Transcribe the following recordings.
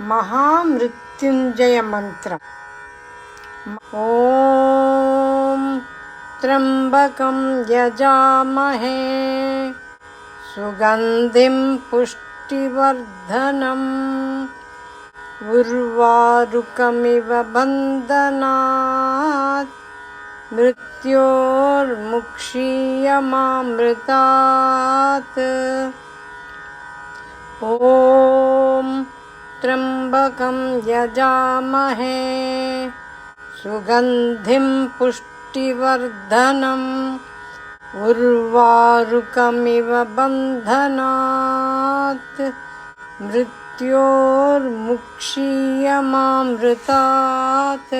महामृत्युञ्जयमन्त्रम्। ॐ त्र्यम्बकं यजामहे। सुगन्धिं पुष्टिवर्धनम्। उर्वारुकमिव बन्धनात्। मृत्योर्मुक्षीयमामृतात्। ॐ त्र्यम्बकं यजामहे सुगन्धिं पुष्टिवर्धनम् उर्वारुकमिव बन्धनात् मृत्योर्मुक्षीयमामृतात्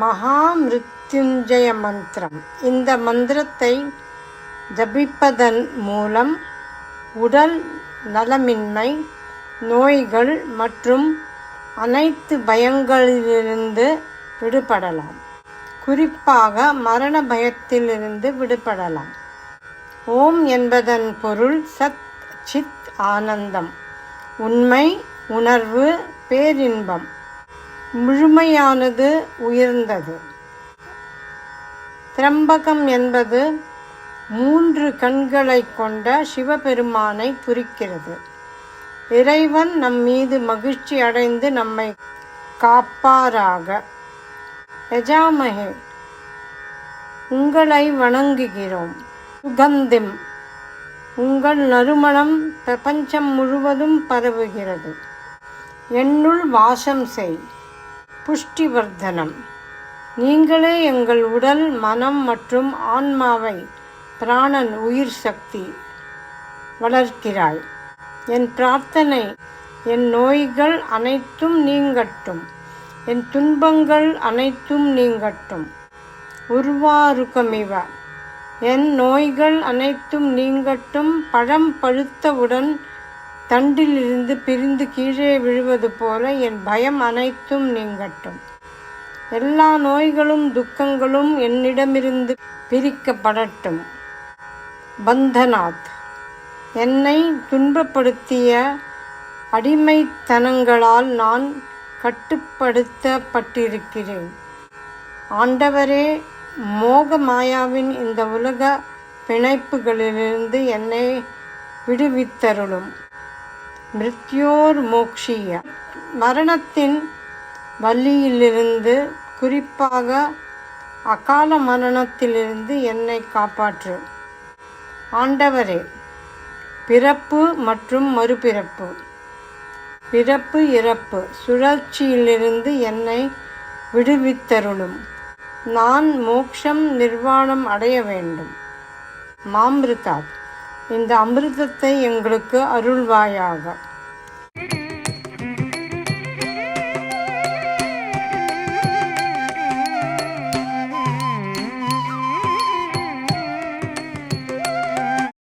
மகாமிருத்யுஞ்சய மந்திரம் இந்த மந்திரத்தை ஜபிப்பதன் மூலம் உடல் நலமின்மை நோய்கள் மற்றும் அனைத்து பயங்களிலிருந்து விடுபடலாம். குறிப்பாக மரண பயத்திலிருந்து விடுபடலாம். ஓம் என்பதன் பொருள் சத் சித் ஆனந்தம். உண்மை உணர்வு பேரின்பம். முழுமையானது உயர்ந்தது. திரம்பகம் என்பது மூன்று கண்களை கொண்ட சிவபெருமானை குறிக்கிறது. இறைவன் நம் மீது மகிழ்ச்சி அடைந்து நம்மை காப்பாராக. எஜாமகே உங்களை வணங்குகிறோம். சுகந்திம் உங்கள் நறுமணம் பிரபஞ்சம் முழுவதும் பரவுகிறது. என்னுள் வாசம் செய். புஷ்டிவர்தனம் நீங்களே எங்கள் உடல் மனம் மற்றும் ஆன்மாவை பிராணன் உயிர் சக்தி வளர்க்கிறாய். என் பிரார்த்தனை என் நோய்கள் அனைத்தும் நீங்கட்டும். என் துன்பங்கள் அனைத்தும் நீங்கட்டும். உருவாருக்கமிவ. என் நோய்கள் அனைத்தும் நீங்கட்டும். பழம் பழுத்தவுடன் தண்டிலிருந்து பிரிந்து கீழே விழுவது போல என் பயம் அனைத்தும் நீங்கட்டும். எல்லா நோய்களும் துக்கங்களும் என்னிடமிருந்து பிரிக்கப்படட்டும். பந்தநாத். என்னை துன்பப்படுத்திய அடிமைத்தனங்களால் நான் கட்டுப்படுத்தப்பட்டிருக்கிறேன். ஆண்டவரே மோக மாயாவின் இந்த உலக பிணைப்புகளிலிருந்து என்னை விடுவித்தருளும். மிருத்யோர் மோக்ஷிய. மரணத்தின் வள்ளியிலிருந்து குறிப்பாக அகால மரணத்திலிருந்து என்னை காப்பாற்று. ஆண்டவரே பிறப்பு மற்றும் மறுபிறப்பு. பிறப்பு இறப்பு சுழற்சியிலிருந்து என்னை விடுவித்தருளும். நான் மோக்ஷம் நிர்வாணம் அடைய வேண்டும். மாமிருதாத் இந்த அமிர்தத்தை எங்களுக்கு அருள்வாயாக.